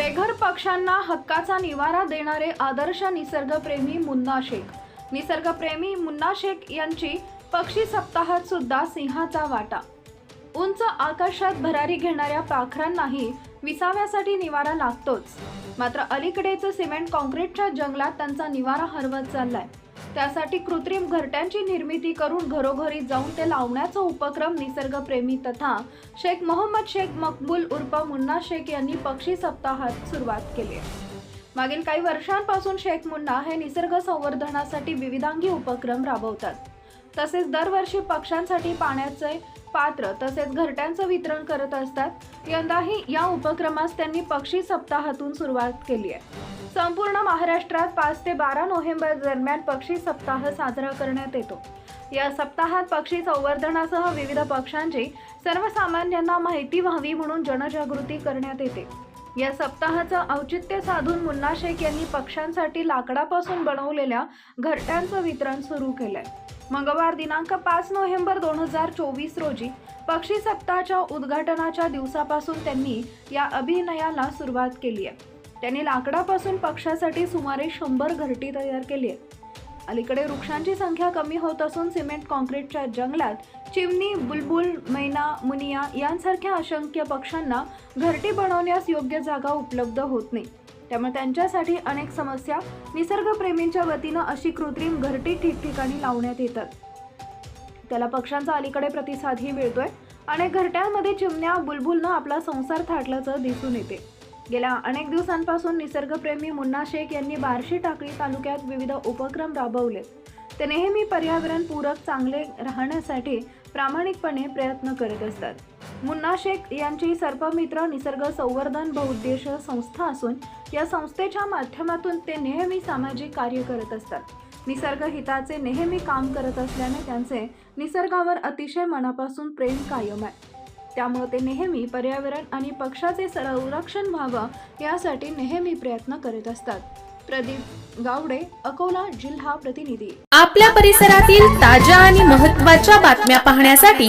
बेघर पक्ष्यांना हक्काचा निवारा देणारे आदर्श निसर्गप्रेमी मुन्ना शेख. निसर्गप्रेमी मुन्ना शेख यांची पक्षी सप्ताहात सुद्धा सिंहाचा वाटा. उंच आकाशात भरारी घेणाऱ्या पाखरांनाही विसाव्यासाठी निवारा लागतोच. मात्र अलीकडेच सिमेंट कॉन्क्रीटच्या जंगलात त्यांचा निवारा हरवत चाललाय. त्यासाठी कृत्रिम घरट्यांची निर्मिती करून घरोघरी जाऊन ते लावण्याचा उपक्रम निसर्गप्रेमी तथा शेख मोहम्मद शेख मकबूल उर्फ मुन्ना शेख यांनी पक्षी सप्ताहात सुरुवात केली. आहे मागील काही वर्षांपासून शेख मुन्ना हे निसर्ग संवर्धनासाठी विविधांगी उपक्रम राबवतात. तसेच दरवर्षी पक्ष्यांसाठी पाण्याचे पात्र तसेच घरट्यांचं वितरण करत असतात. यंदाही या उपक्रमास त्यांनी पक्षी सप्ताहातून सुरुवात केली आहे. संपूर्ण महाराष्ट्रात पाच ते बारा नोव्हेंबर दरम्यान पक्षी सप्ताह साजरा करण्यात येतो. या सप्ताहात पक्षी संवर्धनासह विविध पक्ष्यांची सर्वसामान्यांना माहिती व्हावी म्हणून जनजागृती करण्यात येते. या सप्ताहाचं औचित्य साधून मुन्ना शेख यांनी पक्ष्यांसाठी लाकडापासून बनवलेल्या घरट्यांचं वितरण सुरू केलंय. मंगळवार दिनांक पाच नोव्हेंबर दोन हजार चोवीस रोजी पक्षी सप्ताहाच्या उद्घाटनाच्या दिवसापासून त्यांनी या अभिनयाला सुरुवात केली आहे. त्यांनी लाकडापासून पक्षासाठी सुमारे शंभर घरटी तयार केली आहे अलीकडे वृक्षांची संख्या कमी होत असून सिमेंट कॉन्क्रीटच्या जंगलात चिमणी बुलबुल मैना मुनिया यांसारख्या असंख्य पक्ष्यांना घरटी बनवण्यास योग्य जागा उपलब्ध होत नाही. त्यामुळे त्यांच्यासाठी अनेक समस्या निसर्गप्रेमींच्या वतीनं अशी कृत्रिम घरटी ठिकठिकाणी लावण्यात येतात. त्याला पक्ष्यांचा अलीकडे प्रतिसादही मिळतोय. अनेक घरट्यांमध्ये चिमण्या बुलबुलनं आपला संसार थाटल्याचं दिसून येते. गेल्या अनेक दिवसांपासून निसर्गप्रेमी मुन्ना शेख यांनी बार्शी टाकळी तालुक्यात विविध उपक्रम राबवले. ते नेहमी पर्यावरणपूरक चांगले राहण्यासाठी प्रामाणिकपणे प्रयत्न करत असतात. मुन्ना शेख यांची सर्पमित्र निसर्ग संवर्धन बहुउद्देश संस्था असून या संस्थेच्या माध्यमातून ते नेहमी सामाजिक कार्य करत असतात. निसर्ग हिताचे नेहमी काम करत असल्याने त्यांचे निसर्गावर अतिशय मनापासून प्रेम कायम आहे. त्यामुळे ते नेहमी पर्यावरण आणि पक्षाचे संरक्षण व्हावं यासाठी नेहमी प्रयत्न करत असतात. प्रदीप गावडे अकोला जिल्हा प्रतिनिधी. आपल्या परिसरातील ताज्या आणि महत्त्वाच्या बातम्या पाहण्यासाठी